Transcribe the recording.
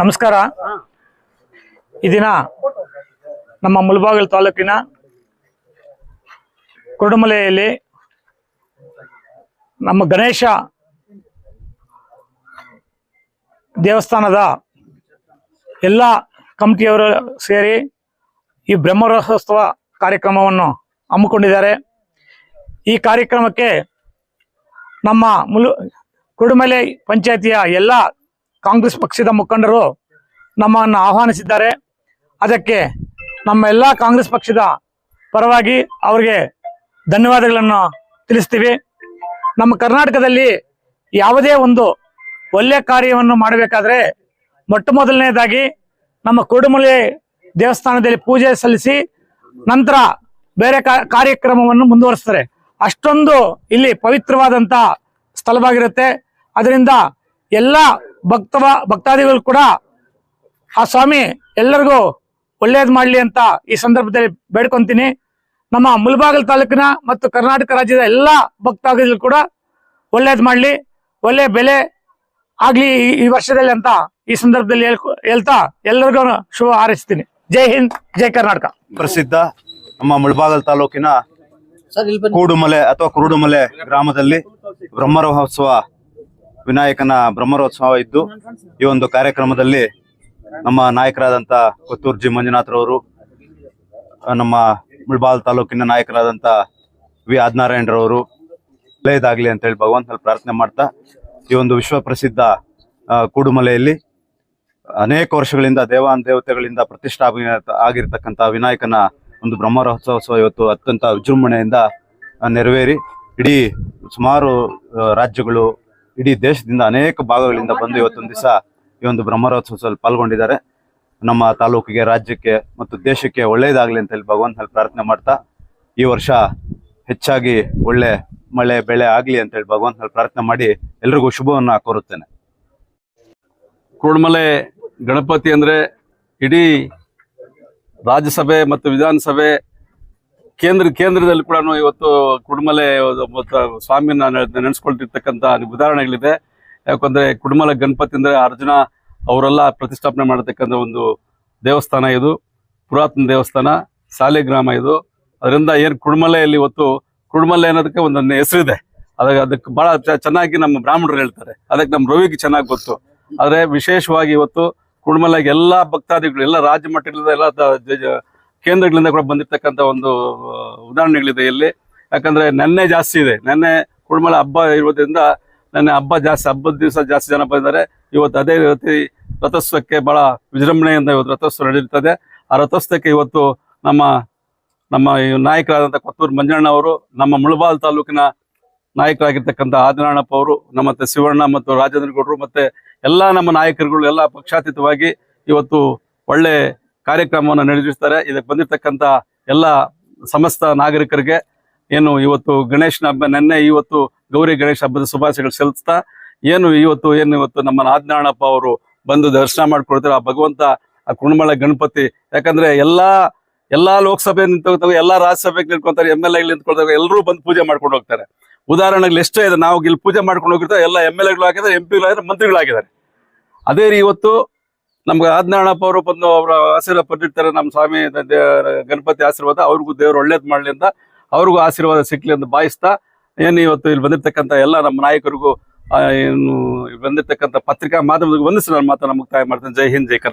ನಮಸ್ಕಾರ. ಈ ದಿನ ನಮ್ಮ ಮುಳಬಾಗಿಲು ತಾಲೂಕಿನ ಕುರುಡುಮಲೆಯಲ್ಲಿ ನಮ್ಮ ಗಣೇಶ ದೇವಸ್ಥಾನದ ಎಲ್ಲ ಕಮಿಟಿಯವರು ಸೇರಿ ಈ ಬ್ರಹ್ಮರಥೋತ್ಸವ ಕಾರ್ಯಕ್ರಮವನ್ನು ಹಮ್ಮಿಕೊಂಡಿದ್ದಾರೆ. ಈ ಕಾರ್ಯಕ್ರಮಕ್ಕೆ ನಮ್ಮ ಮುಲು ಕುರುಡುಮಲೆ ಪಂಚಾಯತಿಯ ಎಲ್ಲ ಕಾಂಗ್ರೆಸ್ ಪಕ್ಷದ ಮುಖಂಡರು ನಮ್ಮನ್ನು ಆಹ್ವಾನಿಸಿದ್ದಾರೆ. ಅದಕ್ಕೆ ನಮ್ಮ ಎಲ್ಲ ಕಾಂಗ್ರೆಸ್ ಪಕ್ಷದ ಪರವಾಗಿ ಅವರಿಗೆ ಧನ್ಯವಾದಗಳನ್ನು ತಿಳಿಸ್ತೀವಿ. ನಮ್ಮ ಕರ್ನಾಟಕದಲ್ಲಿ ಯಾವುದೇ ಒಂದು ಒಳ್ಳೆಯ ಕಾರ್ಯವನ್ನು ಮಾಡಬೇಕಾದ್ರೆ ಮೊಟ್ಟ ಮೊದಲನೇದಾಗಿ ನಮ್ಮ ಕುರುಡುಮಲೆ ದೇವಸ್ಥಾನದಲ್ಲಿ ಪೂಜೆ ಸಲ್ಲಿಸಿ ನಂತರ ಬೇರೆ ಕಾರ್ಯಕ್ರಮವನ್ನು ಮುಂದುವರಿಸ್ತಾರೆ. ಅಷ್ಟೊಂದು ಇಲ್ಲಿ ಪವಿತ್ರವಾದಂತ ಸ್ಥಳವಾಗಿರುತ್ತೆ. ಅದರಿಂದ ಎಲ್ಲ ಭಕ್ತವ ಭಕ್ತಾದಿಗಳು ಕೂಡ ಆ ಸ್ವಾಮಿ ಎಲ್ಲರಿಗೂ ಒಳ್ಳೇದು ಮಾಡಲಿ ಅಂತ ಈ ಸಂದರ್ಭದಲ್ಲಿ ಬೇಡ್ಕೊಂತೀನಿ. ನಮ್ಮ ಮುಲ್ಬಾಗಲ್ ತಾಲೂಕಿನ ಮತ್ತು ಕರ್ನಾಟಕ ರಾಜ್ಯದ ಎಲ್ಲ ಭಕ್ತಾದಿಗಳು ಕೂಡ ಒಳ್ಳೇದು ಮಾಡಲಿ. ಒಳ್ಳೆ ಬೆಲೆ ಆಗ್ಲಿ ಈ- ಈ ವರ್ಷದಲ್ಲಿ ಅಂತ ಈ ಸಂದರ್ಭದಲ್ಲಿ ಹೇಳ್ಕೊ- ಹೇಳ್ತಾ ಎಲ್ಲರಿಗೂ ಶುಭ ಹಾರೈಸ್ತೀನಿ. ಜೈ ಹಿಂದ್ ಜೈ ಕರ್ನಾಟಕ. ಪ್ರಸಿದ್ಧ ನಮ್ಮ ಮುಳಬಾಗಲ್ ತಾಲೂಕಿನ ಕೂಡುಮಲೆ ಅಥವಾ ಕುರುಡುಮಲೆ ಗ್ರಾಮದಲ್ಲಿ ಬ್ರಹ್ಮರಥೋತ್ಸವ ವಿನಾಯಕನ ಬ್ರಹ್ಮರೋತ್ಸವ ಇದ್ದು, ಈ ಒಂದು ಕಾರ್ಯಕ್ರಮದಲ್ಲಿ ನಮ್ಮ ನಾಯಕರಾದಂತ ಕುತ್ತೂರ್ಜಿ ಮಂಜುನಾಥ್ರವರು ನಮ್ಮ ಮುಳ್ಬಾಲ್ ತಾಲೂಕಿನ ನಾಯಕರಾದಂತ ವಿ ಆದ್ನಾರಾಯಣರವರು ಒಳ್ಳೆಯದಾಗ್ಲಿ ಅಂತ ಹೇಳಿ ಭಗವಂತನಲ್ಲಿ ಪ್ರಾರ್ಥನೆ ಮಾಡ್ತಾ, ಈ ಒಂದು ವಿಶ್ವ ಪ್ರಸಿದ್ಧ ಕೂಡುಮಲೆಯಲ್ಲಿ ಅನೇಕ ವರ್ಷಗಳಿಂದ ದೇವಾನ್ ದೇವತೆಗಳಿಂದ ಪ್ರತಿಷ್ಠಾಪನೆ ಆಗಿರ್ತಕ್ಕಂಥ ವಿನಾಯಕನ ಒಂದು ಬ್ರಹ್ಮರೋತ್ಸವ ಇವತ್ತು ಅತ್ಯಂತ ವಿಜೃಂಭಣೆಯಿಂದ ನೆರವೇರಿ, ಇಡೀ ಸುಮಾರು ರಾಜ್ಯಗಳು ಇಡೀ ದೇಶದಿಂದ ಅನೇಕ ಭಾಗಗಳಿಂದ ಬಂದು ಇವತ್ತೊಂದು ದಿವಸ ಈ ಒಂದು ಬ್ರಹ್ಮರಥೋತ್ಸವದಲ್ಲಿ ಪಾಲ್ಗೊಂಡಿದ್ದಾರೆ. ನಮ್ಮ ತಾಲೂಕಿಗೆ, ರಾಜ್ಯಕ್ಕೆ ಮತ್ತು ದೇಶಕ್ಕೆ ಒಳ್ಳೆಯದಾಗಲಿ ಅಂತ ಹೇಳಿ ಭಗವಂತನಲ್ಲಿ ಪ್ರಾರ್ಥನೆ ಮಾಡ್ತಾ ಈ ವರ್ಷ ಹೆಚ್ಚಾಗಿ ಒಳ್ಳೆ ಮಳೆ, ಬೆಳೆ ಆಗಲಿ ಅಂತ ಹೇಳಿ ಭಗವಂತನಲ್ಲಿ ಪ್ರಾರ್ಥನೆ ಮಾಡಿ ಎಲ್ರಿಗೂ ಶುಭವನ್ನು ಕೋರುತ್ತೇನೆ. ಕುರುಡ್ಮಲೆ, ಗಣಪತಿ ಅಂದ್ರೆ ಇಡೀ ರಾಜ್ಯಸಭೆ ಮತ್ತು ವಿಧಾನಸಭೆ ಕೇಂದ್ರ ಕೇಂದ್ರದಲ್ಲಿ ಕೂಡ ಇವತ್ತು ಕುಡುಮಲೆ ಸ್ವಾಮಿನ ನೆನೆಸ್ಕೊಳ್ತಿರ್ತಕ್ಕಂಥ ಉದಾಹರಣೆಗಳಿದೆ. ಯಾಕಂದ್ರೆ ಕುಡುಮಲ ಗಣಪತಿ ಅಂದ್ರೆ ಅರ್ಜುನ ಅವರೆಲ್ಲ ಪ್ರತಿಷ್ಠಾಪನೆ ಮಾಡತಕ್ಕಂತ ಒಂದು ದೇವಸ್ಥಾನ ಇದು. ಪುರಾತನ ದೇವಸ್ಥಾನ ಸಾಲಿಗ್ರಾಮ ಇದು. ಅದರಿಂದ ಏನು ಕುಡುಮಲೆಯಲ್ಲಿ ಇವತ್ತು ಕುಡುಮಲೆ ಅನ್ನೋದಕ್ಕೆ ಒಂದು ಹೆಸರಿದೆ. ಅದಕ್ಕೆ ಅದಕ್ಕೆ ಬಹಳ ಚೆನ್ನಾಗಿ ನಮ್ಮ ಬ್ರಾಹ್ಮಣರು ಹೇಳ್ತಾರೆ. ಅದಕ್ಕೆ ನಮ್ಮ ರವಿಗೆ ಚೆನ್ನಾಗಿ ಗೊತ್ತು. ಆದರೆ ವಿಶೇಷವಾಗಿ ಇವತ್ತು ಕುಡುಮಲೆಗೆ ಎಲ್ಲ ಭಕ್ತಾದಿಗಳು, ಎಲ್ಲ ರಾಜ್ಯ ಎಲ್ಲ ಕೇಂದ್ರಗಳಿಂದ ಕೂಡ ಬಂದಿರ್ತಕ್ಕಂಥ ಒಂದು ಉದಾಹರಣೆಗಳಿದೆ ಇಲ್ಲಿ. ಯಾಕಂದ್ರೆ ನೆನ್ನೆ ಜಾಸ್ತಿ ಇದೆ. ನೆನ್ನೆ ಕುಡುಮಲೆ ಹಬ್ಬ ಇರೋದ್ರಿಂದ ನೆನ್ನೆ ಹಬ್ಬ ಜಾಸ್ತಿ, ಹಬ್ಬದ ದಿವಸ ಜಾಸ್ತಿ ಜನ ಬಂದಿದ್ದಾರೆ. ಇವತ್ತು ಅದೇ ರೀತಿ ರಥೋತ್ಸವಕ್ಕೆ ಬಹಳ ವಿಜೃಂಭಣೆಯಿಂದ ಇವತ್ತು ರಥೋತ್ಸವ ನಡೆಯುತ್ತದೆ ಆ ರಥೋತ್ಸವಕ್ಕೆ ಇವತ್ತು ನಮ್ಮ ನಮ್ಮ ನಾಯಕರಾದಂಥ ಕೊತ್ತೂರು ಮಂಜಣ್ಣ ಅವರು ನಮ್ಮ ಮುಳಬಾಲ್ ತಾಲೂಕಿನ ನಾಯಕರಾಗಿರ್ತಕ್ಕಂಥ ಆದಿನಾರಾಯಣಪ್ಪ ಅವರು, ನಮ್ಮ ಶಿವಣ್ಣ ಮತ್ತು ರಾಜೇಂದ್ರ ಗೌಡರು ಮತ್ತೆ ಎಲ್ಲ ನಮ್ಮ ನಾಯಕರುಗಳು, ಎಲ್ಲ ಪಕ್ಷಾತೀತವಾಗಿ ಇವತ್ತು ಒಳ್ಳೆ ಕಾರ್ಯಕ್ರಮವನ್ನು ನಡೆಸಿರ್ತಾರೆ ಇದಕ್ಕೆ ಬಂದಿರತಕ್ಕಂಥ ಎಲ್ಲ ಸಮಸ್ತ ನಾಗರಿಕರಿಗೆ ಏನು ಇವತ್ತು ಗಣೇಶನ ಹಬ್ಬ, ನೆನ್ನೆ ಇವತ್ತು ಗೌರಿ ಗಣೇಶ ಹಬ್ಬದ ಶುಭಾಶಯಗಳು ಸಲ್ಲಿಸ್ತಾ, ಏನು ಇವತ್ತು ಏನು ಇವತ್ತು ನಮ್ಮ ನಾದನಾರಾಯಣಪ್ಪ ಅವರು ಬಂದು ದರ್ಶನ ಮಾಡ್ಕೊಳ್ತಾರೆ ಆ ಭಗವಂತ, ಆ ಕುಣಮಳ ಗಣಪತಿ, ಯಾಕಂದ್ರೆ ಎಲ್ಲಾ ಎಲ್ಲಾ ಲೋಕಸಭೆ ನಿಂತ್ಕೊಳ್ತಾರೆ ಎಲ್ಲಾ ರಾಜ್ಯಸಭೆಗೆ ನಿಂತ್ಕೊಳ್ತಾರೆ ಎಂ ಎಲ್ ಎ ನಿಂತ್ಕೊಳ್ತಾರೆ ಎಲ್ಲರೂ ಬಂದು ಪೂಜೆ ಮಾಡ್ಕೊಂಡು ಹೋಗ್ತಾರೆ. ಉದಾಹರಣೆಗಳು ಎಷ್ಟೇ ಇದೆ, ನಾವು ಇಲ್ಲಿ ಪೂಜೆ ಮಾಡ್ಕೊಂಡು ಹೋಗಿರ್ತಾರೆ ಎಲ್ಲ ಎಂ ಎಲ್ ಎಗಳು ಹಾಕಿದ್ದಾರೆ ಎಂ ಪಿಗಳಾಗಿದ್ದಾರೆ ಮಂತ್ರಿಗಳಾಗಿದ್ದಾರೆ ಅದೇ ರೀ ಇವತ್ತು ನಮ್ಗೆ ಆಜ್ಞಾನಪ್ಪ ಅವರು ಬಂದು ಅವರ ಆಶೀರ್ವಾದ ಪಟ್ಟಿರ್ತಾರೆ ನಮ್ಮ ಸ್ವಾಮಿ ಗಣಪತಿ ಆಶೀರ್ವಾದ. ಅವ್ರಿಗೂ ದೇವ್ರು ಒಳ್ಳೇದು ಮಾಡಲಿ ಅಂತ ಅವ್ರಿಗೂ ಆಶೀರ್ವಾದ ಸಿಕ್ಲಿ ಅಂತ ಬಾಯಿಸ್ತಾ, ಏನು ಇವತ್ತು ಇಲ್ಲಿ ಬಂದಿರ್ತಕ್ಕಂಥ ಎಲ್ಲ ನಮ್ಮ ನಾಯಕರಿಗೂ ಏನು ಬಂದಿರತಕ್ಕಂಥ ಪತ್ರಿಕಾ ಮಾಧ್ಯಮದ ವಂದಿಸಿ ನಾನು ನಮಗೆ ಮುಕ್ತಾಯ ಮಾಡ್ತೇನೆ. ಜೈ ಹಿಂದ್, ಜೈ ಕರ್ನಾಟಕ.